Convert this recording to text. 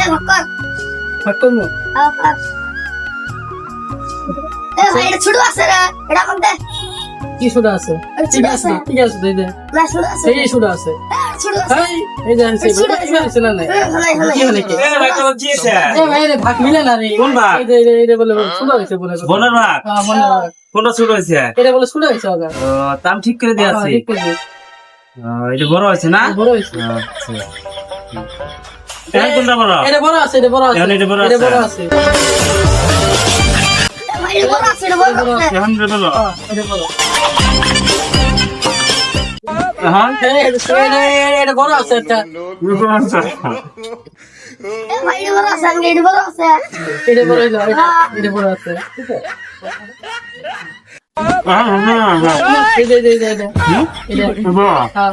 এ এ ভাই এটা ছোট আছে রে। এটা কোন দে। কি সুদা আছে? ঠিক আছে ঠিক আছে না ছোট আছে। এই সুদা আছে। ছোট আছে। এই এই যে ছোট আছে। না নাই? এ, হলাই হলাই কি হলে কি? এ ভাই তোমার কি এ ভাই রে ভাগ মিলে না রে। কোন ভাগ? এই যে এই যে- এই যে বলে বলে হইছে বলে। বোনের ভাগ। হ্যাঁ হয় কোনটা ছোট হয়েছে? এটা বলে সুদা হইছে ওগা ও, দাম ঠিক করে দিয়ে আছি। ঠিক আছে এটা বড় হয়েছে না? বড় হইছে আচ্ছা। কোনটা বড় এটা বড় আছে এটা বড় আছে এটা বড় এটা আছে? এটা বড় আছে এটা বড় আছে এটা বড় হ্যাঁ, এটা বড় এখন এই, এটা- এটা- এটা বড় আছে এটা বড় আছে এটা বড় আছে এটা বড় হইল এটা এটা বড় আছে ঠিক আছে এই যে এই যে এই যে এটা এটা হ্যাঁ